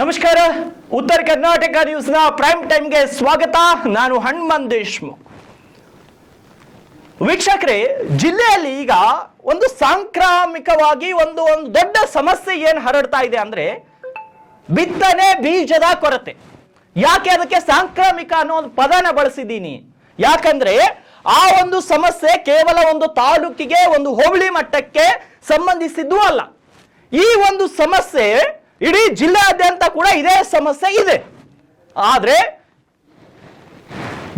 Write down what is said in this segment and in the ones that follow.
ನಮಸ್ಕಾರ. ಉತ್ತರ ಕರ್ನಾಟಕ ನ್ಯೂಸ್ನ ಪ್ರೈಮ್ ಟೈಮ್ಗೆ ಸ್ವಾಗತ. ನಾನು ಹನುಮನ್ ದೇಶ್ಮುಖ್. ವೀಕ್ಷಕರೇ, ಜಿಲ್ಲೆಯಲ್ಲಿ ಈಗ ಒಂದು ಸಾಂಕ್ರಾಮಿಕವಾಗಿ ಒಂದು ಒಂದು ದೊಡ್ಡ ಸಮಸ್ಯೆ ಏನು ಹರಡ್ತಾ ಇದೆ ಅಂದ್ರೆ ಬಿತ್ತನೆ ಬೀಜದ ಕೊರತೆ. ಯಾಕೆ ಅದಕ್ಕೆ ಸಾಂಕ್ರಾಮಿಕ ಅನ್ನೋ ಒಂದು ಪದನ ಬಳಸಿದ್ದೀನಿ. ಯಾಕಂದ್ರೆ ಆ ಒಂದು ಸಮಸ್ಯೆ ಕೇವಲ ಒಂದು ತಾಲೂಕಿಗೆ ಒಂದು ಹೋಬಳಿ ಮಟ್ಟಕ್ಕೆ ಸಂಬಂಧಿಸಿದ್ದು ಅಲ್ಲ. ಈ ಒಂದು ಸಮಸ್ಯೆ ಇಡೀ ಜಿಲ್ಲೆಯಾದ್ಯಂತ ಕೂಡ ಇದೇ ಸಮಸ್ಯೆ ಇದೆ. ಆದರೆ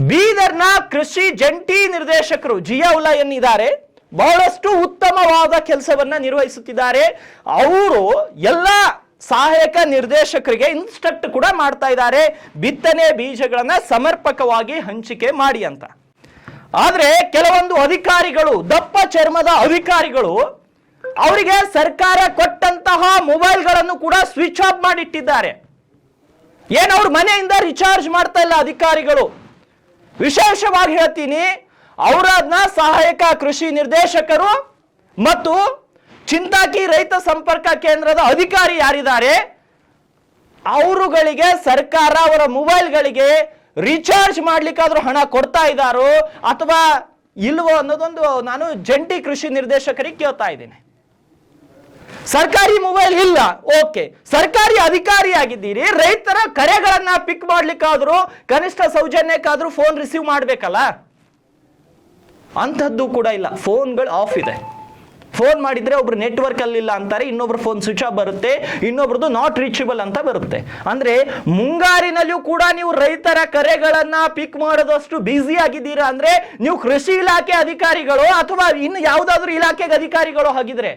ಬೀದರ್ನ ಕೃಷಿ ಜಂಟಿ ನಿರ್ದೇಶಕರು ಜಿಯಾವುಲ್ಲಾ ಇದ್ದಾರೆ ಬಹಳಷ್ಟು ಉತ್ತಮವಾದ ಕೆಲಸವನ್ನ ನಿರ್ವಹಿಸುತ್ತಿದ್ದಾರೆ. ಅವರು ಎಲ್ಲ ಸಹಾಯಕ ನಿರ್ದೇಶಕರಿಗೆ ಇನ್ಸ್ಟ್ರಕ್ಟ್ ಕೂಡ ಮಾಡ್ತಾ ಇದ್ದಾರೆ. ಬಿತ್ತನೆ ಬೀಜಗಳನ್ನ ಸಮರ್ಪಕವಾಗಿ ಹಂಚಿಕೆ ಮಾಡಿ ಅಂತ. ಆದ್ರೆ ಕೆಲವೊಂದು ಅಧಿಕಾರಿಗಳು, ದಪ್ಪ ಚರ್ಮದ ಅಧಿಕಾರಿಗಳು ಅವರಿಗೆ ಸರ್ಕಾರ ಕೊಟ್ಟಂತಹ ಮೊಬೈಲ್ಗಳನ್ನು ಕೂಡ ಸ್ವಿಚ್ ಆಫ್ ಮಾಡಿಟ್ಟಿದ್ದಾರೆ. ಏನು ಅವ್ರ ಮನೆಯಿಂದ ರಿಚಾರ್ಜ್ ಮಾಡ್ತಾ ಇಲ್ಲ ಅಧಿಕಾರಿಗಳು? ವಿಶೇಷವಾಗಿ ಹೇಳ್ತೀನಿ ಅವರದ್ನ ಸಹಾಯಕ ಕೃಷಿ ನಿರ್ದೇಶಕರು ಮತ್ತು ಚಿಂತಾಕಿ ರೈತ ಸಂಪರ್ಕ ಕೇಂದ್ರದ ಅಧಿಕಾರಿ ಯಾರಿದ್ದಾರೆ? ಅವರುಗಳಿಗೆ ಸರ್ಕಾರ ಅವರ ಮೊಬೈಲ್ಗಳಿಗೆ ರೀಚಾರ್ಜ್ ಮಾಡ್ಲಿಕ್ಕಾದ್ರೂ ಹಣ ಕೊಡ್ತಾ ಇದ್ದಾರೋ ಅಥವಾ ಇಲ್ವೋ ಅನ್ನೋದೊಂದು ನಾನು ಜಂಟಿ ಕೃಷಿ ನಿರ್ದೇಶಕರಿಗೆ ಕೇಳ್ತಾ ಇದ್ದೇನೆ. ಸರ್ಕಾರಿ ಮೊಬೈಲ್ ಇಲ್ಲ. ಓಕೆ ಸರ್ಕಾರಿ ಅಧಿಕಾರಿ ಆಗಿದ್ದೀರಿ ರೈತರ ಕರೆಗಳನ್ನ ಪಿಕ್ ಮಾಡ್ಲಿಕ್ಕಾದ್ರೂ, ಕನಿಷ್ಠ ಸೌಜನ್ಯಕ್ಕಾದ್ರೂ ಫೋನ್ ರಿಸೀವ್ ಮಾಡ್ಬೇಕಲ್ಲ? ಅಂಥದ್ದು ಕೂಡ ಇಲ್ಲ. ಫೋನ್ಗಳು ಆಫ್ ಇದೆ. ಫೋನ್ ಮಾಡಿದ್ರೆ ಒಬ್ರು ನೆಟ್ವರ್ಕ್ ಅಲ್ಲಿ ಇಲ್ಲ ಅಂತಾರೆ, ಇನ್ನೊಬ್ರು ಫೋನ್ ಸ್ವಿಚ್ ಆಫ್ ಬರುತ್ತೆ, ಇನ್ನೊಬ್ರದ್ದು ನಾಟ್ ರೀಚಬಲ್ ಅಂತ ಬರುತ್ತೆ. ಅಂದ್ರೆ ಮುಂಗಾರಿನಲ್ಲಿಯೂ ಕೂಡ ನೀವು ರೈತರ ಕರೆಗಳನ್ನ ಪಿಕ್ ಮಾಡೋದಷ್ಟು ಬ್ಯುಸಿ ಆಗಿದ್ದೀರಾ ಅಂದ್ರೆ, ನೀವು ಕೃಷಿ ಇಲಾಖೆ ಅಧಿಕಾರಿಗಳು ಅಥವಾ ಇನ್ನು ಯಾವುದಾದ್ರೂ ಇಲಾಖೆಗೆ ಅಧಿಕಾರಿಗಳು ಹಾಗಿದ್ರೆ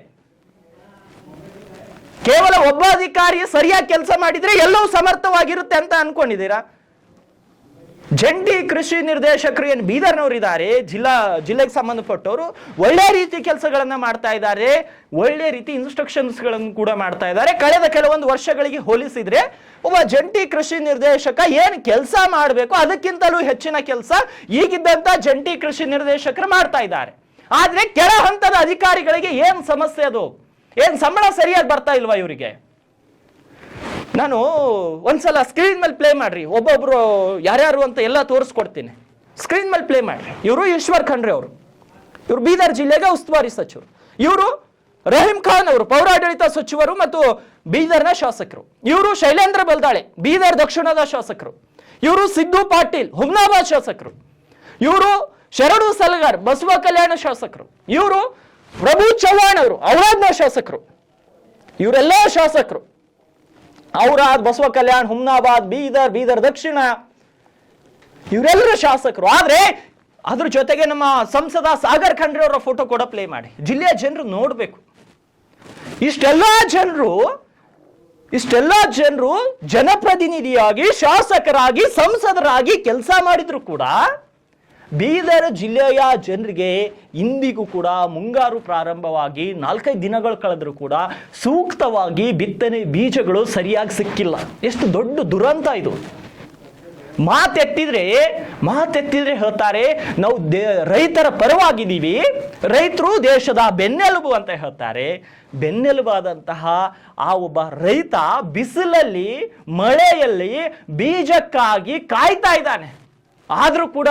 ಕೇವಲ ಒಬ್ಬ ಅಧಿಕಾರಿ ಸರಿಯಾಗಿ ಕೆಲಸ ಮಾಡಿದ್ರೆ ಎಲ್ಲವೂ ಸಮರ್ಥವಾಗಿರುತ್ತೆ ಅಂತ ಅನ್ಕೊಂಡಿದ್ದೀರಾ? ಜಂಟಿ ಕೃಷಿ ನಿರ್ದೇಶಕರು ಏನು ಬೀದರ್ನವರಿದ್ದಾರೆ, ಜಿಲ್ಲಾ, ಜಿಲ್ಲೆಗೆ ಸಂಬಂಧಪಟ್ಟವರು ಒಳ್ಳೆ ರೀತಿ ಕೆಲಸಗಳನ್ನು ಮಾಡ್ತಾ ಇದ್ದಾರೆ, ಒಳ್ಳೆ ರೀತಿ ಇನ್ಸ್ಟ್ರಕ್ಷನ್ಸ್ಗಳನ್ನು ಕೂಡ ಮಾಡ್ತಾ ಇದ್ದಾರೆ. ಕಳೆದ ಕೆಲವೊಂದು ವರ್ಷಗಳಿಗೆ ಹೋಲಿಸಿದ್ರೆ ಒಬ್ಬ ಜಂಟಿ ಕೃಷಿ ನಿರ್ದೇಶಕ ಏನು ಕೆಲಸ ಮಾಡಬೇಕು, ಅದಕ್ಕಿಂತಲೂ ಹೆಚ್ಚಿನ ಕೆಲಸ ಈಗಿದ್ದಂತ ಜಂಟಿ ಕೃಷಿ ನಿರ್ದೇಶಕರು ಮಾಡ್ತಾ ಇದ್ದಾರೆ. ಆದರೆ ಕೆಳ ಹಂತದ ಅಧಿಕಾರಿಗಳಿಗೆ ಏನು ಸಮಸ್ಯೆ ಅದು? ಏನ್ ಸಂಬಳ ಸರಿಯಾಗಿ ಬರ್ತಾ ಇಲ್ವಾ ಇವರಿಗೆ? ನಾನು ಒಂದ್ಸಲ ಸ್ಕ್ರೀನ್ ಮೇಲೆ ಪ್ಲೇ ಮಾಡ್ರಿ, ಒಬ್ಬೊಬ್ರು ಯಾರ್ಯಾರು ಅಂತ ಎಲ್ಲ ತೋರಿಸ್ಕೊಡ್ತೀನಿ. ಸ್ಕ್ರೀನ್ ಮೇಲೆ ಪ್ಲೇ ಮಾಡ್ರಿ. ಇವರು ಈಶ್ವರ್ ಖಂಡ್ರೆ ಅವರು. ಇವರು ಬೀದರ್ ಜಿಲ್ಲೆಗೆ ಉಸ್ತುವಾರಿ ಸಚಿವರು. ಇವರು ರಹೀಂ ಖಾನ್ ಅವರು, ಪೌರಾಡಳಿತ ಸಚಿವರು ಮತ್ತು ಬೀದರ್ನ ಶಾಸಕರು. ಇವರು ಶೈಲೇಂದ್ರ ಬಲ್ದಾಳೆ, ಬೀದರ್ ದಕ್ಷಿಣದ ಶಾಸಕರು. ಇವರು ಸಿದ್ದು ಪಾಟೀಲ್, ಹುಮ್ನಾಬಾದ್ ಶಾಸಕರು. ಇವರು ಶರಣು ಸಲಗಾರ್, ಬಸವ ಕಲ್ಯಾಣ ಶಾಸಕರು. ಇವರು ಪ್ರಭು ಚವ್ಹಾಣ್ ಅವರು, ಔರಾದ್ನ ಶಾಸಕರು, ಇವರೆಲ್ಲ ಶಾಸಕರು. ಅವರಾದ್ ಬಸವ ಕಲ್ಯಾಣ್, ಹುಮ್ನಾಬಾದ್, ಬೀದರ್ ಬೀದರ್ ದಕ್ಷಿಣ, ಇವರೆಲ್ಲರೂ ಶಾಸಕರು. ಆದ್ರೆ, ಅದ್ರ ಜೊತೆಗೆ ನಮ್ಮ ಸಂಸದ ಸಾಗರ್ ಖಂಡ್ರೆ ಅವರ ಫೋಟೋ ಕೂಡ ಪ್ಲೇ ಮಾಡಿ. ಜಿಲ್ಲೆಯ ಜನರು ನೋಡ್ಬೇಕು. ಇಷ್ಟೆಲ್ಲ ಜನರು ಇಷ್ಟೆಲ್ಲ ಜನರು ಜನಪ್ರತಿನಿಧಿಯಾಗಿ, ಶಾಸಕರಾಗಿ, ಸಂಸದರಾಗಿ ಕೆಲಸ ಮಾಡಿದ್ರು ಕೂಡ ಬೀದರ್ ಜಿಲ್ಲೆಯ ಜನರಿಗೆ ಇಂದಿಗೂ ಕೂಡ ಮುಂಗಾರು ಪ್ರಾರಂಭವಾಗಿ ನಾಲ್ಕೈದು ದಿನಗಳು ಕಳೆದರೂ ಕೂಡ ಸೂಕ್ತವಾಗಿ ಬಿತ್ತನೆ ಬೀಜಗಳು ಸರಿಯಾಗಿ ಸಿಕ್ಕಿಲ್ಲ. ಎಷ್ಟು ದೊಡ್ಡ ದುರಂತ ಇದು. ಮಾತೆತ್ತಿದ್ರೆ ಮಾತೆತ್ತಿದ್ರೆ ಹೇಳ್ತಾರೆ, ನಾವು ದೇ, ರೈತರ ಪರವಾಗಿದ್ದೀವಿ, ರೈತರು ದೇಶದ ಬೆನ್ನೆಲುಬು ಅಂತ ಹೇಳ್ತಾರೆ. ಬೆನ್ನೆಲುಬಾದಂತಹ ಆ ಒಬ್ಬ ರೈತ ಬಿಸಿಲಲ್ಲಿ, ಮಳೆಯಲ್ಲಿ ಬೀಜಕ್ಕಾಗಿ ಕಾಯ್ತಾ ಇದ್ದಾನೆ. ಆದರೂ ಕೂಡ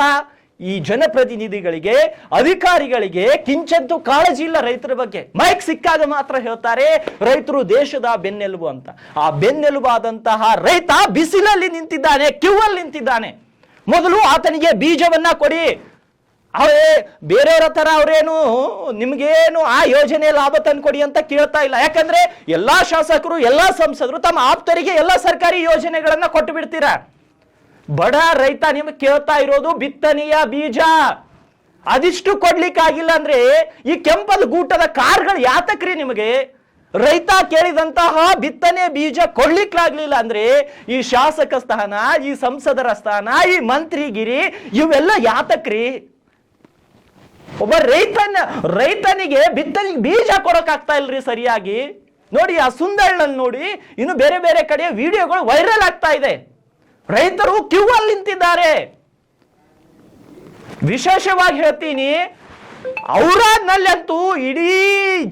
ಈ ಜನಪ್ರತಿನಿಧಿಗಳಿಗೆ, ಅಧಿಕಾರಿಗಳಿಗೆ ಕಿಂಚದ್ದು ಕಾಳಜಿ ಇಲ್ಲ ರೈತರ ಬಗ್ಗೆ. ಮೈಕ್ ಸಿಕ್ಕಾಗ ಮಾತ್ರ ಹೇಳ್ತಾರೆ, ರೈತರು ದೇಶದ ಬೆನ್ನೆಲುಬು ಅಂತ. ಆ ಬೆನ್ನೆಲುಬಾದಂತಹ ರೈತ ಬಿಸಿಲಲ್ಲಿ ನಿಂತಿದ್ದಾನೆ ಕ್ಯೂ ಅಲ್ಲಿ ನಿಂತಿದ್ದಾನೆ. ಮೊದಲು ಆತನಿಗೆ ಬೀಜವನ್ನ ಕೊಡಿ. ಅವೇ ಬೇರೆಯವರ ತರ ಅವರೇನು, ನಿಮ್ಗೇನು ಆ ಯೋಜನೆ ಲಾಭ ತಂದು ಕೊಡಿ ಅಂತ ಕೇಳ್ತಾ ಇಲ್ಲ. ಯಾಕಂದ್ರೆ, ಎಲ್ಲಾ ಶಾಸಕರು, ಎಲ್ಲಾ ಸಂಸದರು ತಮ್ಮ ಆಪ್ತರಿಗೆ ಎಲ್ಲ ಸರ್ಕಾರಿ ಯೋಜನೆಗಳನ್ನ ಕೊಟ್ಟು ಬಿಡ್ತೀರಾ? ಬಡ ರೈತ ನಿಮ್ಗೆ ಕೇಳ್ತಾ ಇರೋದು ಬಿತ್ತನೆಯ ಬೀಜ. ಅದಿಷ್ಟು ಕೊಡ್ಲಿಕ್ಕಾಗಿಲ್ಲ ಅಂದ್ರೆ ಈ ಕೆಂಪದ ಗೂಟದ ಕಾರ್ಗಳು ಯಾತಕ್ರಿ ನಿಮಗೆ? ರೈತ ಕೇಳಿದಂತಹ ಬಿತ್ತನೆ ಬೀಜ ಕೊಡ್ಲಿಕ್ಕಾಗ್ಲಿಲ್ಲ ಅಂದ್ರೆ ಈ ಶಾಸಕ ಸ್ಥಾನ, ಈ ಸಂಸದರ ಸ್ಥಾನ, ಈ ಮಂತ್ರಿಗಿರಿ ಇವೆಲ್ಲ ಯಾತಕ್ರಿ? ಒಬ್ಬ ರೈತನ, ರೈತನಿಗೆ ಬಿತ್ತನೆ ಬೀಜ ಕೊಡೋಕ್ಕಾಗ್ತಾ ಇಲ್ರಿ ಸರಿಯಾಗಿ. ನೋಡಿ ಆ ಸುಂದರ್ನಲ್ಲಿ ನೋಡಿ ಇನ್ನು ಬೇರೆ ಬೇರೆ ಕಡೆ ವಿಡಿಯೋಗಳು ವೈರಲ್ ಆಗ್ತಾ ಇದೆ. ರೈತರು ಕ್ಯೂ ಅಲ್ಲಿ ನಿಂತಿದ್ದಾರೆ. ವಿಶೇಷವಾಗಿ ಹೇಳ್ತೀನಿ, ಔರಾದ್ನಲ್ಲಂತೂ ಇಡೀ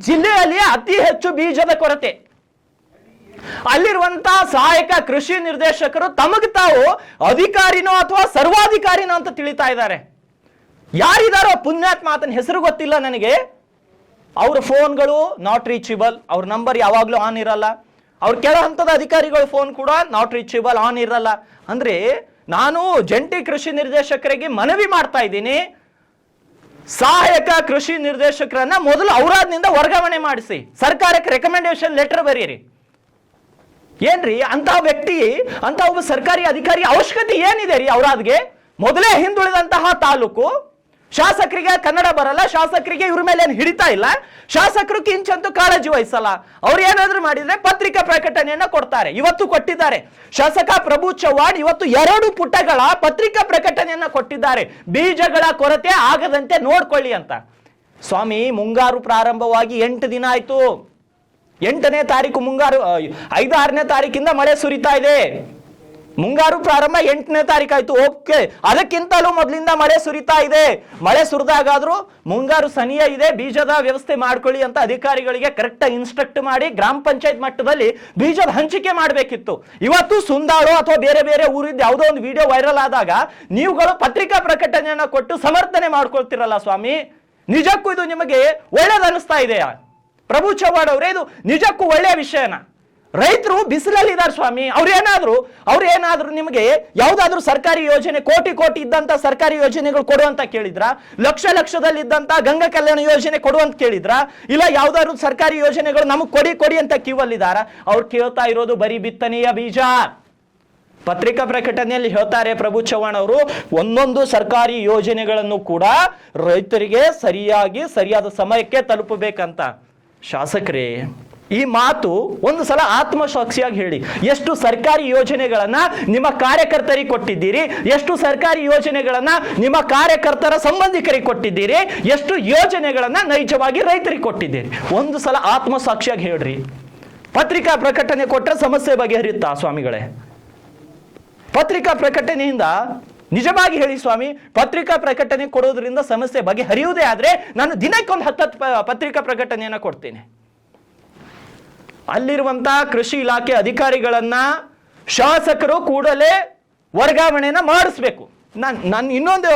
ಜಿಲ್ಲೆಯಲ್ಲಿ ಅತಿ ಹೆಚ್ಚು ಬೀಜದ ಕೊರತೆ. ಅಲ್ಲಿರುವಂತ ಸಹಾಯಕ ಕೃಷಿ ನಿರ್ದೇಶಕರು ತಮಗೆ ತಾವು ಅಧಿಕಾರಿನೋ ಅಥವಾ ಸರ್ವಾಧಿಕಾರಿನೋ ಅಂತ ತಿಳಿತಾ ಇದ್ದಾರೆ. ಯಾರಿದಾರೋ ಪುಣ್ಯಾತ್ಮ ಆತನ ಹೆಸರು ಗೊತ್ತಿಲ್ಲ ನನಗೆ. ಅವ್ರ ಫೋನ್ಗಳು ನಾಟ್ ರೀಚಬಲ್ ಅವ್ರ ನಂಬರ್ ಯಾವಾಗಲೂ ಆನ್ ಇರಲ್ಲ. ಅವ್ರ ಕೆಳ ಹಂತದ ಅಧಿಕಾರಿಗಳ ಫೋನ್ ಕೂಡ ನಾಟ್ ರೀಚೇಬಲ್ ಆನ್ ಇರಲ್ಲ. ಅಂದ್ರೆ ನಾನು ಜಂಟಿ ಕೃಷಿ ನಿರ್ದೇಶಕರಿಗೆ ಮನವಿ ಮಾಡ್ತಾ ಇದ್ದೀನಿ. ಸಹಾಯಕ ಕೃಷಿ ನಿರ್ದೇಶಕರನ್ನ ಮೊದಲು ಔರಾದ್ನಿಂದ ವರ್ಗಾವಣೆ ಮಾಡಿಸಿ. ಸರ್ಕಾರಕ್ಕೆ ರೆಕಮೆಂಡೇಶನ್ ಲೆಟರ್ ಬರೀರಿ. ಏನ್ರಿ? ಅಂತ ವ್ಯಕ್ತಿ ಅಂತ ಒಬ್ಬ ಸರ್ಕಾರಿ ಅಧಿಕಾರಿ ಅವಶ್ಯಕತೆ ಏನಿದೆ ರೀ ಔರಾದ್ಗೆ? ಮೊದಲೇ ಹಿಂದುಳಿದಂತಹ ತಾಲೂಕು ಶಾಸಕರಿಗೆ ಕನ್ನಡ ಬರಲ್ಲ, ಶಾಸಕರಿಗೆ ಇವ್ರ ಮೇಲೆ ಏನು ಹಿಡಿತಾ ಇಲ್ಲ, ಶಾಸಕರು ಕಿಂಚಂತೂ ಕಾಳಜಿ ವಹಿಸಲ್ಲ. ಅವ್ರು ಏನಾದ್ರೂ ಮಾಡಿದ್ರೆ ಪತ್ರಿಕಾ ಪ್ರಕಟಣೆಯನ್ನ ಕೊಡ್ತಾರೆ, ಇವತ್ತು ಕೊಟ್ಟಿದ್ದಾರೆ. ಶಾಸಕ ಪ್ರಭು ಚವ್ಹಾಣ್ ಇವತ್ತು ಎರಡು ಪುಟಗಳ ಪತ್ರಿಕಾ ಪ್ರಕಟಣೆಯನ್ನ ಕೊಟ್ಟಿದ್ದಾರೆ. ಬೀಜಗಳ ಕೊರತೆ ಆಗದಂತೆ ನೋಡ್ಕೊಳ್ಳಿ ಅಂತ. ಸ್ವಾಮಿ, ಮುಂಗಾರು ಪ್ರಾರಂಭವಾಗಿ ಎಂಟು ದಿನ ಆಯ್ತು. ಎಂಟನೇ ತಾರೀಕು ಮುಂಗಾರು, ಐದಾರನೇ ತಾರೀಕಿಂದ ಮಳೆ ಸುರಿತಾ ಇದೆ. ಮುಂಗಾರು ಪ್ರಾರಂಭ ಎಂಟನೇ ತಾರೀಕು ಆಯ್ತು. ಓಕೆ ಅದಕ್ಕಿಂತಲೂ ಮೊದಲಿಂದ ಮಳೆ ಸುರಿತಾ ಇದೆ. ಮಳೆ ಸುರಿದಾಗಾದ್ರೂ ಮುಂಗಾರು ಸನಿಯ ಇದೆ. ಬೀಜದ ವ್ಯವಸ್ಥೆ ಮಾಡ್ಕೊಳ್ಳಿ ಅಂತ ಅಧಿಕಾರಿಗಳಿಗೆ ಕರೆಕ್ಟ್ ಇನ್ಸ್ಟ್ರಕ್ಟ್ ಮಾಡಿ ಗ್ರಾಮ ಪಂಚಾಯತ್ ಮಟ್ಟದಲ್ಲಿ ಬೀಜದ ಹಂಚಿಕೆ ಮಾಡಬೇಕಿತ್ತು. ಇವತ್ತು ಸುಂದಾಳು ಅಥವಾ ಬೇರೆ ಬೇರೆ ಊರಿದ್ದು ಯಾವುದೋ ಒಂದು ವಿಡಿಯೋ ವೈರಲ್ ಆದಾಗ ನೀವುಗಳು ಪತ್ರಿಕಾ ಪ್ರಕಟಣೆಯನ್ನ ಕೊಟ್ಟು ಸಮರ್ಥನೆ ಮಾಡ್ಕೊಳ್ತಿರಲ್ಲ ಸ್ವಾಮಿ. ನಿಜಕ್ಕೂ ಇದು ನಿಮಗೆ ಒಳ್ಳೇದನ್ನಿಸ್ತಾ ಇದೆಯಾ? ಪ್ರಭು ಚವ್ಹಾಣ್ ಅವರೇ, ಇದು ನಿಜಕ್ಕೂ ಒಳ್ಳೆಯ ವಿಷಯನ? ರೈತರು ಬಿಸಿಲಲ್ಲಿದ್ದಾರೆ ಸ್ವಾಮಿ. ಅವ್ರೇನಾದ್ರು ಅವ್ರು ಏನಾದ್ರು ನಿಮಗೆ ಯಾವುದಾದ್ರೂ ಸರ್ಕಾರಿ ಯೋಜನೆ, ಕೋಟಿ ಕೋಟಿ ಇದ್ದಂತ ಸರ್ಕಾರಿ ಯೋಜನೆಗಳು ಕೊಡು ಅಂತ ಕೇಳಿದ್ರ? ಲಕ್ಷ ಲಕ್ಷದಲ್ಲಿ ಇದ್ದಂತ ಗಂಗಾ ಕಲ್ಯಾಣ ಯೋಜನೆ ಕೊಡು ಅಂತ ಕೇಳಿದ್ರ? ಇಲ್ಲ ಯಾವ್ದಾದ್ರು ಸರ್ಕಾರಿ ಯೋಜನೆಗಳು ನಮಗೆ ಕೊಡಿ ಕೊಡಿ ಅಂತ ಕ್ಯೂವಲ್ಲಿದ್ದಾರ ಅವ್ರು ಕೇಳ್ತಾ ಇರೋದು ಬರೀ ಬಿತ್ತನೆಯ ಬೀಜ. ಪತ್ರಿಕಾ ಪ್ರಕಟಣೆಯಲ್ಲಿ ಹೇಳ್ತಾರೆ ಪ್ರಭು ಚವ್ಹಾಣ್ ಅವರು, ಒಂದೊಂದು ಸರ್ಕಾರಿ ಯೋಜನೆಗಳನ್ನು ಕೂಡ ರೈತರಿಗೆ ಸರಿಯಾಗಿ, ಸರಿಯಾದ ಸಮಯಕ್ಕೆ ತಲುಪಬೇಕಂತ. ಶಾಸಕರೇ ಈ ಮಾತು ಒಂದು ಸಲ ಆತ್ಮಸಾಕ್ಷಿಯಾಗಿ ಹೇಳಿ. ಎಷ್ಟು ಸರ್ಕಾರಿ ಯೋಜನೆಗಳನ್ನ ನಿಮ್ಮ ಕಾರ್ಯಕರ್ತರಿಗೆ ಕೊಟ್ಟಿದ್ದೀರಿ, ಎಷ್ಟು ಸರ್ಕಾರಿ ಯೋಜನೆಗಳನ್ನ ನಿಮ್ಮ ಕಾರ್ಯಕರ್ತರ ಸಂಬಂಧಿಕರಿಗೆ ಕೊಟ್ಟಿದ್ದೀರಿ, ಎಷ್ಟು ಯೋಜನೆಗಳನ್ನ ನೈಜವಾಗಿ ರೈತರಿಗೆ ಕೊಟ್ಟಿದ್ದೀರಿ. ಒಂದು ಸಲ ಆತ್ಮಸಾಕ್ಷಿಯಾಗಿ ಹೇಳ್ರಿ. ಪತ್ರಿಕಾ ಪ್ರಕಟಣೆ ಕೊಟ್ಟರೆ ಸಮಸ್ಯೆ ಬಗೆಹರಿಯುತ್ತಾ ಸ್ವಾಮಿಗಳೇ? ಪತ್ರಿಕಾ ಪ್ರಕಟಣೆಯಿಂದ ನಿಜವಾಗಿ ಹೇಳಿ ಸ್ವಾಮಿ, ಪತ್ರಿಕಾ ಪ್ರಕಟಣೆ ಕೊಡೋದ್ರಿಂದ ಸಮಸ್ಯೆ ಬಗೆಹರಿಯುವುದೇ ಆದರೆ ನಾನು ದಿನಕ್ಕೊಂದು ಹತ್ತತ್ತು ಹತ್ತು ಪತ್ರಿಕಾ ಪ್ರಕಟಣೆಯನ್ನು ಕೊಡ್ತೀನಿ. ಅಲ್ಲಿರುವಂತಹ ಕೃಷಿ ಇಲಾಖೆ ಅಧಿಕಾರಿಗಳನ್ನ ಶಾಸಕರು ಕೂಡಲೇ ವರ್ಗಾವಣೆಯನ್ನ ಮಾಡಿಸ್ಬೇಕು. ನಾನು ನಾನು ಇನ್ನೊಂದು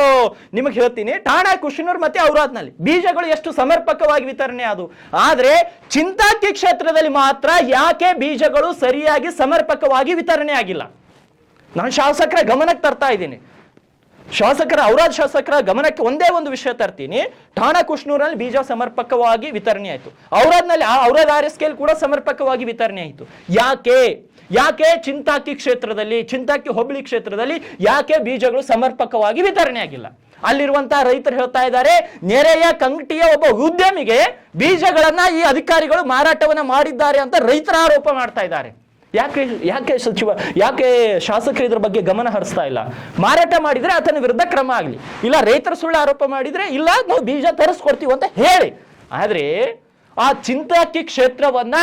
ನಿಮಗೆ ಹೇಳ್ತೀನಿ, ಠಾಣಾ ಕುಶನೂರ್ ಮತ್ತೆ ಔರಾದ್ನಲ್ಲಿ ಬೀಜಗಳು ಎಷ್ಟು ಸಮರ್ಪಕವಾಗಿ ವಿತರಣೆ ಅದು. ಆದ್ರೆ ಚಿಂತಾಕಿ ಕ್ಷೇತ್ರದಲ್ಲಿ ಮಾತ್ರ ಯಾಕೆ ಬೀಜಗಳು ಸರಿಯಾಗಿ ಸಮರ್ಪಕವಾಗಿ ವಿತರಣೆ ಆಗಿಲ್ಲ? ನಾನು ಶಾಸಕರ ಗಮನಕ್ಕೆ ತರ್ತಾ ಇದ್ದೀನಿ. ಶಾಸಕರ, ಔರಾದ್ ಶಾಸಕರ ಗಮನಕ್ಕೆ ಒಂದೇ ಒಂದು ವಿಷಯ ತರ್ತೀನಿ. ಠಾಣಾ ಕುಷ್ಣೂರಲ್ಲಿ ಬೀಜ ಸಮರ್ಪಕವಾಗಿ ವಿತರಣೆ ಆಯಿತು. ಔರಾದ್ನಲ್ಲಿ ಆ ಔರಾದ್ ಆರ್ ಎಸ್ ಕೆಲ್ ಕೂಡ ಸಮರ್ಪಕವಾಗಿ ವಿತರಣೆ ಆಯಿತು. ಯಾಕೆ? ಯಾಕೆ ಚಿಂತಾಕಿ ಕ್ಷೇತ್ರದಲ್ಲಿ, ಚಿಂತಾಕಿ ಹೋಬಳಿ ಕ್ಷೇತ್ರದಲ್ಲಿ ಯಾಕೆ ಬೀಜಗಳು ಸಮರ್ಪಕವಾಗಿ ವಿತರಣೆ ಆಗಿಲ್ಲ? ಅಲ್ಲಿರುವಂತಹ ರೈತರು ಹೇಳ್ತಾ ಇದ್ದಾರೆ, ನೆರೆಯ ಕಂಗಟಿಯ ಒಬ್ಬ ಉದ್ಯಮಿಗೆ ಬೀಜಗಳನ್ನ ಈ ಅಧಿಕಾರಿಗಳು ಮಾರಾಟವನ್ನ ಮಾಡಿದ್ದಾರೆ ಅಂತ ರೈತರ ಆರೋಪ ಮಾಡ್ತಾ ಇದ್ದಾರೆ. ಯಾಕೆ ಯಾಕೆ ಸಚಿವ ಯಾಕೆ ಶಾಸಕರು ಇದ್ರ ಬಗ್ಗೆ ಗಮನ ಹರಿಸ್ತಾ ಇಲ್ಲ? ಮಾರಾಟ ಮಾಡಿದ್ರೆ ಆತನ ವಿರುದ್ಧ ಕ್ರಮ ಆಗಲಿ. ಇಲ್ಲ ರೈತರ ಸುಳ್ಳು ಆರೋಪ ಮಾಡಿದ್ರೆ ಇಲ್ಲ ನಾವು ಬೀಜ ತರಿಸ್ಕೊಡ್ತೀವಿ ಅಂತ ಹೇಳಿ. ಆದ್ರೆ ಆ ಚಿಂತಕಿ ಕ್ಷೇತ್ರವನ್ನ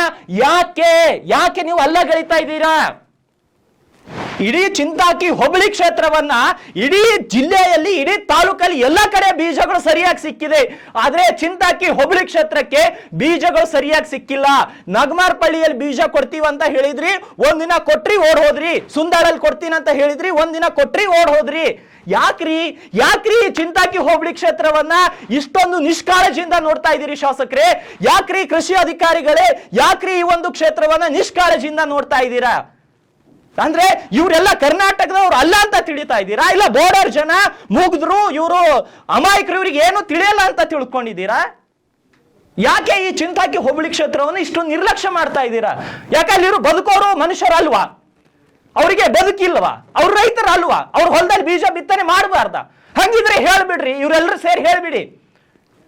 ಯಾಕೆ ಯಾಕೆ ನೀವು ಅಲ್ಲಗಳಿತಾ ಇದ್ದೀರಾ? ಇಡೀ ಚಿಂತಾಕಿ ಹೋಬಳಿ ಕ್ಷೇತ್ರವನ್ನ ಇಡೀ ಜಿಲ್ಲೆಯಲ್ಲಿ, ಇಡೀ ತಾಲೂಕಲ್ಲಿ ಎಲ್ಲ ಕಡೆ ಬೀಜಗಳು ಸರಿಯಾಗಿ ಸಿಕ್ಕಿದೆ. ಆದ್ರೆ ಚಿಂತಾಕಿ ಹೋಬಳಿ ಕ್ಷೇತ್ರಕ್ಕೆ ಬೀಜಗಳು ಸರಿಯಾಗಿ ಸಿಕ್ಕಿಲ್ಲ. ನಗಮಾರ್ಪಳ್ಳಿಯಲ್ಲಿ ಬೀಜ ಕೊಡ್ತೀವಿ ಅಂತ ಹೇಳಿದ್ರಿ, ಒಂದಿನ ಕೊಟ್ರಿ ಓಡ್ ಹೋದ್ರಿ. ಸುಂದರಲ್ಲಿ ಕೊಡ್ತೀನಿ ಅಂತ ಹೇಳಿದ್ರಿ, ಒಂದಿನ ಕೊಟ್ರಿ ಓಡ್ ಹೋದ್ರಿ. ಯಾಕ್ರಿ? ಯಾಕ್ರಿ ಚಿಂತಾಕಿ ಹೋಬಳಿ ಕ್ಷೇತ್ರವನ್ನ ಇಷ್ಟೊಂದು ನಿಷ್ಕಾಳಜಿಯಿಂದ ನೋಡ್ತಾ ಇದ್ದೀರಿ ಶಾಸಕರೇ? ಯಾಕ್ರಿ ಕೃಷಿ ಅಧಿಕಾರಿಗಳೇ, ಯಾಕ್ರಿ ಈ ಒಂದು ಕ್ಷೇತ್ರವನ್ನ ನಿಷ್ಕಾಳಜಿಯಿಂದ ನೋಡ್ತಾ ಇದ್ದೀರಾ? ಅಂದ್ರೆ ಇವರೆಲ್ಲ ಕರ್ನಾಟಕದವ್ರು ಅಲ್ಲ ಅಂತ ತಿಳಿತಾ ಇದ್ದೀರಾ? ಇಲ್ಲ ಬೋರ್ಡರ್ ಜನ, ಮುಗಿದ್ರು, ಇವರು ಅಮಾಯಕರು, ಇವ್ರಿಗೆ ಏನು ತಿಳಿಯಲ್ಲ ಅಂತ ತಿಳ್ಕೊಂಡಿದ್ದೀರಾ? ಯಾಕೆ ಈ ಚಿಂತಾಕಿ ಹೋಬಳಿ ಕ್ಷೇತ್ರವನ್ನು ಇಷ್ಟು ನಿರ್ಲಕ್ಷ್ಯ ಮಾಡ್ತಾ ಇದ್ದೀರಾ? ಯಾಕೆ ಇವರು ಬದುಕೋರು ಮನುಷ್ಯರಲ್ವಾ? ಅವರಿಗೆ ಬದುಕಿಲ್ವಾ? ಅವ್ರ ರೈತರಲ್ವಾ? ಅವ್ರ ಹೊಲದಲ್ಲಿ ಬೀಜ ಬಿತ್ತನೆ ಮಾಡಬಾರ್ದ? ಹಂಗಿದ್ರೆ ಹೇಳ್ಬಿಡ್ರಿ ಇವರೆಲ್ಲರೂ ಸೇರಿ ಹೇಳ್ಬಿಡಿ.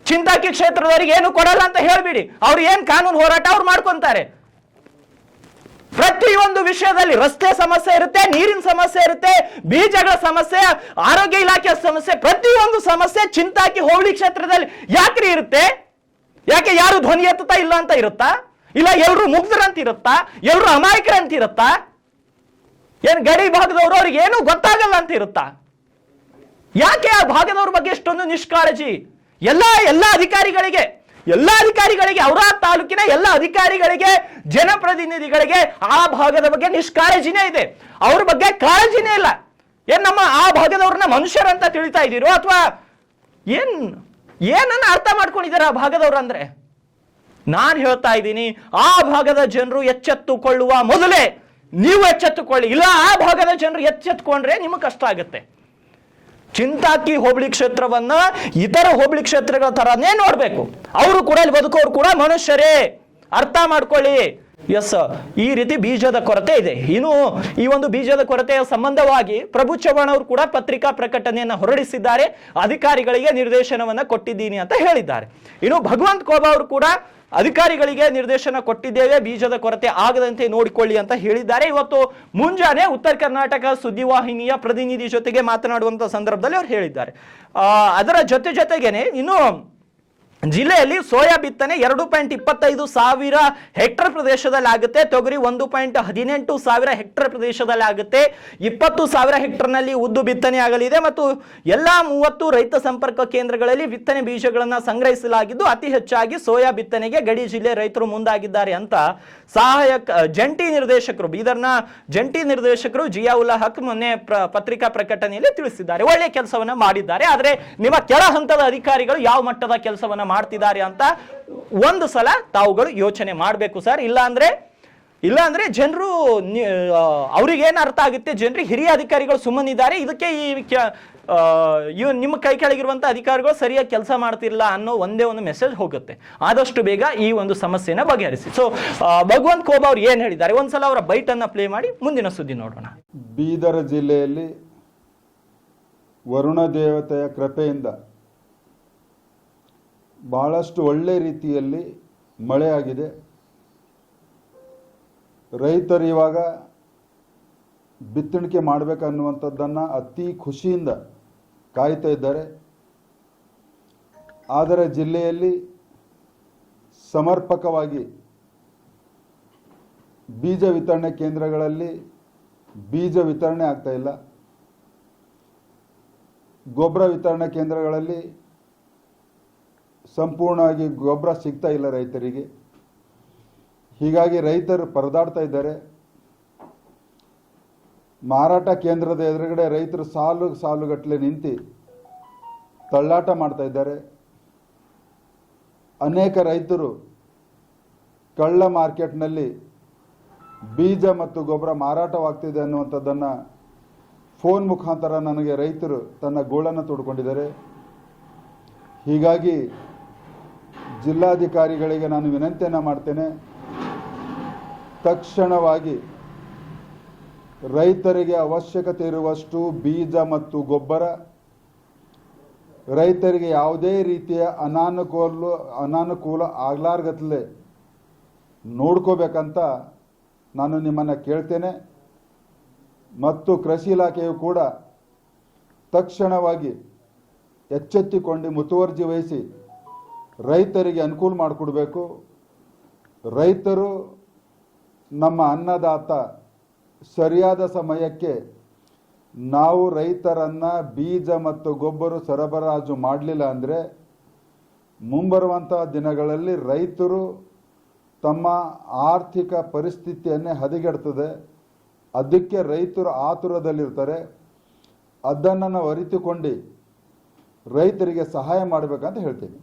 ಚಿಂತಾಕಿ ಕ್ಷೇತ್ರದವರಿಗೆ ಏನು ಕೊಡಲ್ಲ ಅಂತ ಹೇಳ್ಬಿಡಿ. ಅವ್ರು ಏನ್ ಕಾನೂನು ಹೋರಾಟ ಅವ್ರು ಮಾಡ್ಕೊಂತಾರೆ? ಪ್ರತಿಯೊಂದು ವಿಷಯದಲ್ಲಿ ರಸ್ತೆ ಸಮಸ್ಯೆ ಇರುತ್ತೆ, ನೀರಿನ ಸಮಸ್ಯೆ ಇರುತ್ತೆ, ಬೀಜಗಳ ಸಮಸ್ಯೆ, ಆರೋಗ್ಯ ಇಲಾಖೆಯ ಸಮಸ್ಯೆ, ಪ್ರತಿಯೊಂದು ಸಮಸ್ಯೆ ಚಿಂತಾಕಿ ಹೋಬಳಿ ಕ್ಷೇತ್ರದಲ್ಲಿ ಯಾಕ್ರಿ ಇರುತ್ತೆ? ಯಾಕೆ ಯಾರು ಧ್ವನಿ ಎತ್ತುತ್ತಾ ಇಲ್ಲ ಅಂತ ಇರುತ್ತಾ? ಇಲ್ಲ ಎಲ್ರು ಮುಗ್ಧರಂತ ಇರುತ್ತಾ? ಎಲ್ರು ಅಮಾಯಕರಂತ ಇರುತ್ತಾ? ಏನ್ ಗಡಿ ಭಾಗದವರು ಅವ್ರಿಗೆ ಏನು ಗೊತ್ತಾಗಲ್ಲ ಅಂತ ಇರುತ್ತಾ? ಯಾಕೆ ಆ ಭಾಗದವ್ರ ಬಗ್ಗೆ ಎಷ್ಟೊಂದು ನಿಷ್ಕಾಳಜಿ? ಎಲ್ಲ ಎಲ್ಲ ಅಧಿಕಾರಿಗಳಿಗೆ ಎಲ್ಲ ಅಧಿಕಾರಿಗಳಿಗೆ, ಅವರ ತಾಲೂಕಿನ ಎಲ್ಲ ಅಧಿಕಾರಿಗಳಿಗೆ, ಜನಪ್ರತಿನಿಧಿಗಳಿಗೆ ಆ ಭಾಗದ ಬಗ್ಗೆ ನಿಷ್ಕಾಳಜಿನೇ ಇದೆ. ಅವ್ರ ಬಗ್ಗೆ ಕಾಳಜಿನೇ ಇಲ್ಲ. ಏನ್ ನಮ್ಮ ಆ ಭಾಗದವ್ರನ್ನ ಮನುಷ್ಯರಂತ ತಿಳಿತಾ ಇದ್ದೀರೋ ಅಥವಾ ಏನ್, ಏನನ್ನ ಅರ್ಥ ಮಾಡ್ಕೊಂಡಿದ್ದಾರೆ ಆ ಭಾಗದವ್ರು ಅಂದ್ರೆ? ನಾನು ಹೇಳ್ತಾ ಇದ್ದೀನಿ, ಆ ಭಾಗದ ಜನರು ಎಚ್ಚೆತ್ತುಕೊಳ್ಳುವ ಮೊದಲೇ ನೀವು ಎಚ್ಚೆತ್ತುಕೊಳ್ಳಿ. ಇಲ್ಲ, ಆ ಭಾಗದ ಜನರು ಎಚ್ಚೆತ್ಕೊಂಡ್ರೆ ನಿಮಗೆ ಕಷ್ಟ ಆಗುತ್ತೆ. ಚಿಂತಾಕಿ ಹೋಬಳಿ ಕ್ಷೇತ್ರವನ್ನ ಇತರ ಹೋಬಳಿ ಕ್ಷೇತ್ರಗಳ ತರನೇ ನೋಡಬೇಕು. ಅವರು ಕೂಡ ಇಲ್ಲಿ ಬದುಕೋರು ಕೂಡ ಮನುಷ್ಯರೇ. ಅರ್ಥ ಮಾಡ್ಕೊಳ್ಳಿ. ಎಸ್ ಈ ರೀತಿ ಬೀಜದ ಕೊರತೆ ಇದೆ. ಇನ್ನು ಈ ಒಂದು ಬೀಜದ ಕೊರತೆಯ ಸಂಬಂಧವಾಗಿ ಪ್ರಭು ಚವ್ಹಾಣ್ ಅವರು ಕೂಡ ಪತ್ರಿಕಾ ಪ್ರಕಟಣೆಯನ್ನು ಹೊರಡಿಸಿದ್ದಾರೆ. ಅಧಿಕಾರಿಗಳಿಗೆ ನಿರ್ದೇಶನವನ್ನ ಕೊಟ್ಟಿದ್ದೀನಿ ಅಂತ ಹೇಳಿದ್ದಾರೆ. ಇನ್ನು ಭಗವಂತ್ ಕೋಬಾ ಅವರು ಕೂಡ ಅಧಿಕಾರಿಗಳಿಗೆ ನಿರ್ದೇಶನ ಕೊಟ್ಟಿದ್ದೇವೆ, ಬೀಜದ ಕೊರತೆ ಆಗದಂತೆ ನೋಡಿಕೊಳ್ಳಿ ಅಂತ ಹೇಳಿದ್ದಾರೆ. ಇವತ್ತು ಮುಂಜಾನೆ ಉತ್ತರ ಕರ್ನಾಟಕ ಸುದ್ದಿವಾಹಿನಿಯ ಪ್ರತಿನಿಧಿ ಜೊತೆಗೆ ಮಾತನಾಡುವಂತ ಸಂದರ್ಭದಲ್ಲಿ ಅವ್ರು ಹೇಳಿದ್ದಾರೆ. ಅದರ ಜೊತೆ ಜೊತೆಗೇನೆ ಇನ್ನು ಜಿಲ್ಲೆಯಲ್ಲಿ ಸೋಯಾ ಬಿತ್ತನೆ ಎರಡು ಪಾಯಿಂಟ್ ಇಪ್ಪತ್ತೈದು ಸಾವಿರ ಹೆಕ್ಟರ್ ಪ್ರದೇಶದಲ್ಲಿ ಆಗುತ್ತೆ ತೊಗರಿ ಒಂದು ಪಾಯಿಂಟ್ ಹದಿನೆಂಟು ಸಾವಿರ ಹೆಕ್ಟರ್ ಪ್ರದೇಶದಲ್ಲಿ ಆಗುತ್ತೆ ಇಪ್ಪತ್ತು ಸಾವಿರ ಹೆಕ್ಟರ್ನಲ್ಲಿ ಉದ್ದು ಬಿತ್ತನೆ ಆಗಲಿದೆ ಮತ್ತು ಎಲ್ಲ ಮೂವತ್ತು ರೈತ ಸಂಪರ್ಕ ಕೇಂದ್ರಗಳಲ್ಲಿ ಬಿತ್ತನೆ ಬೀಜಗಳನ್ನು ಸಂಗ್ರಹಿಸಲಾಗಿದ್ದು, ಅತಿ ಹೆಚ್ಚಾಗಿ ಸೋಯಾ ಬಿತ್ತನೆಗೆ ಗಡಿ ಜಿಲ್ಲೆ ರೈತರು ಮುಂದಾಗಿದ್ದಾರೆ ಅಂತ ಸಹಾಯಕ, ಜಂಟಿ ನಿರ್ದೇಶಕರು, ಬೀದರ್ನ ಜಂಟಿ ನಿರ್ದೇಶಕರು ಜಿಯಾವುಲ್ಲಾ ಹಕ್ ಮೊನ್ನೆ ಪತ್ರಿಕಾ ಪ್ರಕಟಣೆಯಲ್ಲಿ ತಿಳಿಸಿದ್ದಾರೆ. ಒಳ್ಳೆಯ ಕೆಲಸವನ್ನ ಮಾಡಿದ್ದಾರೆ. ಆದರೆ ನಿಮ್ಮ ಕೆಳ ಹಂತದ ಅಧಿಕಾರಿಗಳು ಯಾವ ಮಟ್ಟದ ಕೆಲಸವನ್ನ ಮಾಡ್ತಿದ್ದಾರೆ ಅಂತ ಒಂದು ಸಲ ತಾವುಗಳು ಯೋಚನೆ ಮಾಡಬೇಕು ಸರ್. ಇಲ್ಲ ಅಂದ್ರೆ ಇಲ್ಲ ಅಂದ್ರೆ ಜನರು ಅವ್ರಿಗೇನು ಅರ್ಥ ಆಗುತ್ತೆ? ಜನರಿಗೆ ಹಿರಿಯ ಅಧಿಕಾರಿಗಳು ಸುಮ್ಮನಿದ್ದಾರೆ. ಇದಕ್ಕೆ ಈ ಇವ್ ನಿಮ್ಮ ಕೈ ಕೆಳಗಿರುವಂಥ ಅಧಿಕಾರಿಗಳು ಸರಿಯಾಗಿ ಕೆಲಸ ಮಾಡ್ತಿಲ್ಲ ಅನ್ನೋ ಒಂದೇ ಒಂದು ಮೆಸೇಜ್ ಹೋಗುತ್ತೆ. ಆದಷ್ಟು ಬೇಗ ಈ ಒಂದು ಸಮಸ್ಯೆನ ಬಗೆಹರಿಸಿ. ಸೊ ಭಗವಂತ ಕೋಬ ಅವ್ರು ಏನ್ ಹೇಳಿದ್ದಾರೆ? ಒಂದ್ಸಲ ಅವರ ಬೈಟ್ ಅನ್ನ ಪ್ಲೇ ಮಾಡಿ, ಮುಂದಿನ ಸುದ್ದಿ ನೋಡೋಣ. ಬೀದರ ಜಿಲ್ಲೆಯಲ್ಲಿ ವರುಣ ದೇವತೆಯ ಕೃಪೆಯಿಂದ ಬಹಳಷ್ಟು ಒಳ್ಳೆ ರೀತಿಯಲ್ಲಿ ಮಳೆಯಾಗಿದೆ ರೈತರು ಇವಾಗ ಬಿತ್ತಣಿಕೆ ಮಾಡಬೇಕನ್ನುವಂಥದ್ದನ್ನು ಅತಿ ಖುಷಿಯಿಂದ ಕಾಯ್ತಾ ಇದ್ದಾರೆ. ಆದರೆ ಜಿಲ್ಲೆಯಲ್ಲಿ ಸಮರ್ಪಕವಾಗಿ ಬೀಜ ವಿತರಣೆ ಕೇಂದ್ರಗಳಲ್ಲಿ ಬೀಜ ವಿತರಣೆ ಆಗ್ತಾ ಇಲ್ಲ. ಗೊಬ್ಬರ ವಿತರಣೆ ಕೇಂದ್ರಗಳಲ್ಲಿ ಸಂಪೂರ್ಣವಾಗಿ ಗೊಬ್ಬರ ಸಿಗ್ತಾ ಇಲ್ಲ ರೈತರಿಗೆ. ಹೀಗಾಗಿ ರೈತರು ಪರದಾಡ್ತಾ ಇದ್ದಾರೆ. ಮಾರಾಟ ಕೇಂದ್ರದ ಎದುರುಗಡೆ ರೈತರು ಸಾಲು ಸಾಲುಗಟ್ಟಲೆ ನಿಂತು ತಳ್ಳಾಟ ಮಾಡ್ತಾ ಇದ್ದಾರೆ. ಅನೇಕ ರೈತರು ಕಳ್ಳ ಮಾರ್ಕೆಟ್ನಲ್ಲಿ ಬೀಜ ಮತ್ತು ಗೊಬ್ಬರ ಮಾರಾಟವಾಗ್ತಿದೆ ಅನ್ನುವಂಥದ್ದನ್ನು ಫೋನ್ ಮುಖಾಂತರ ನನಗೆ ರೈತರು ತನ್ನ ಗೋಳನ್ನು ತೋಡ್ಕೊಂಡಿದ್ದಾರೆ. ಹೀಗಾಗಿ ಜಿಲ್ಲಾಧಿಕಾರಿಗಳಿಗೆ ನಾನು ವಿನಂತಿಯನ್ನು ಮಾಡ್ತೇನೆ. ತಕ್ಷಣವಾಗಿ ರೈತರಿಗೆ ಅವಶ್ಯಕತೆ ಇರುವಷ್ಟು ಬೀಜ ಮತ್ತು ಗೊಬ್ಬರ, ರೈತರಿಗೆ ಯಾವುದೇ ರೀತಿಯ ಅನಾನುಕೂಲ ಅನಾನುಕೂಲ ಆಗ್ಲಾರ್ಗತ್ಲೆ ನೋಡ್ಕೋಬೇಕಂತ ನಾನು ನಿಮ್ಮನ್ನು ಕೇಳ್ತೇನೆ. ಮತ್ತು ಕೃಷಿ ಇಲಾಖೆಯು ಕೂಡ ತಕ್ಷಣವಾಗಿ ಎಚ್ಚೆತ್ತಿಕೊಂಡು ಮುತುವರ್ಜಿ ವಹಿಸಿ ರೈತರಿಗೆ ಅನುಕೂಲ ಮಾಡಿಕೊಡ್ಬೇಕು. ರೈತರು ನಮ್ಮ ಅನ್ನದಾತ ಸರಿಯಾದ ಸಮಯಕ್ಕೆ ನಾವು ರೈತರನ್ನ ಬೀಜ ಮತ್ತು ಗೊಬ್ಬರ ಸರಬರಾಜು ಮಾಡಲಿಲ್ಲ ಅಂದರೆ ಮುಂಬರುವಂಥ ದಿನಗಳಲ್ಲಿ ರೈತರು ತಮ್ಮ ಆರ್ಥಿಕ ಪರಿಸ್ಥಿತಿಯನ್ನೇ ಹದಗೆಡ್ತದೆ. ಅದಕ್ಕೆ ರೈತರು ಆತುರದಲ್ಲಿರ್ತಾರೆ. ಅದನ್ನು ನಾವು ಅರಿತುಕೊಂಡು ರೈತರಿಗೆ ಸಹಾಯ ಮಾಡಬೇಕಂತ ಹೇಳ್ತೀನಿ.